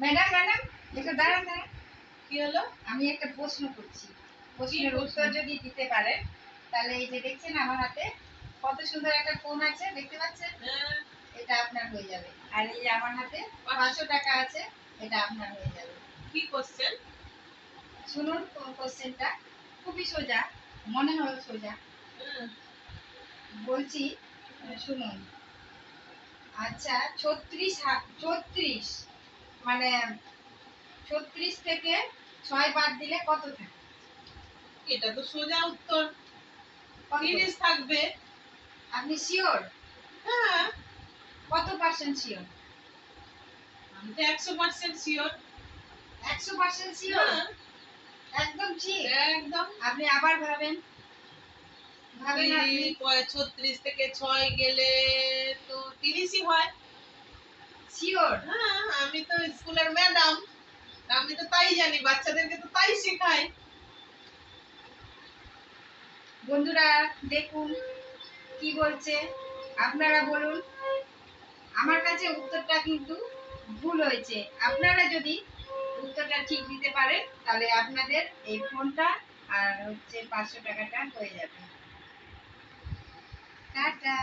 Madam madam একটু দাঁড়ান দাঁড়ান। কি হলো? আমি একটা প্রশ্ন করছি। প্রশ্নের উত্তর যদি দিতে পারেন তাহলে এই যে দেখছেন আমার হাতে কত সুন্দর একটা ফোন আছে দেখতে পাচ্ছেন? হ্যাঁ, এটা আপনার হয়ে যাবে। আর এই আমার হাতে পাঁচশো টাকা আছে এটা আপনার হয়ে যাবে। কি কোশ্চেন শুনুন কোশ্চেনটা খুবই সোজা মনে হলো সোজা। বলছি শুনুন। আচ্ছা ছত্রিশ ছত্রিশ। মানে ছত্রিশ থেকে ছয় বাদ দিলে কত থাকে? এটা তো সোজা উত্তর? তিরিশ থাকবে। আপনি শিওর হ্যাঁ। কত পার্সেন্ট শিওর আমি তো একশো পার্সেন্ট শিওর একশো পার্সেন্ট শিওর একদম ঠিক। একদম। আপনি আবার ভাবেন। ভাবেন আপনি। ছত্রিশ থেকে ছয় গেলে তো তিরিশই হয়। শিওর হ্যাঁ আমি তো স্কুলের ম্যাডাম। আমি তো তাই জানি বাচ্চাদেরকে তো তাই শেখাই। বন্ধুরা দেখুন কি বলছে। আপনারা বলুন আমার কাছে উত্তরটা কিন্তু ভুল হয়েছে। আপনারা যদি উত্তরটা ঠিক দিতে পারেন তাহলে আপনাদের এই ফোনটা আর হচ্ছে পাঁচশো টাকাটা হয়ে যাবে। টাটা।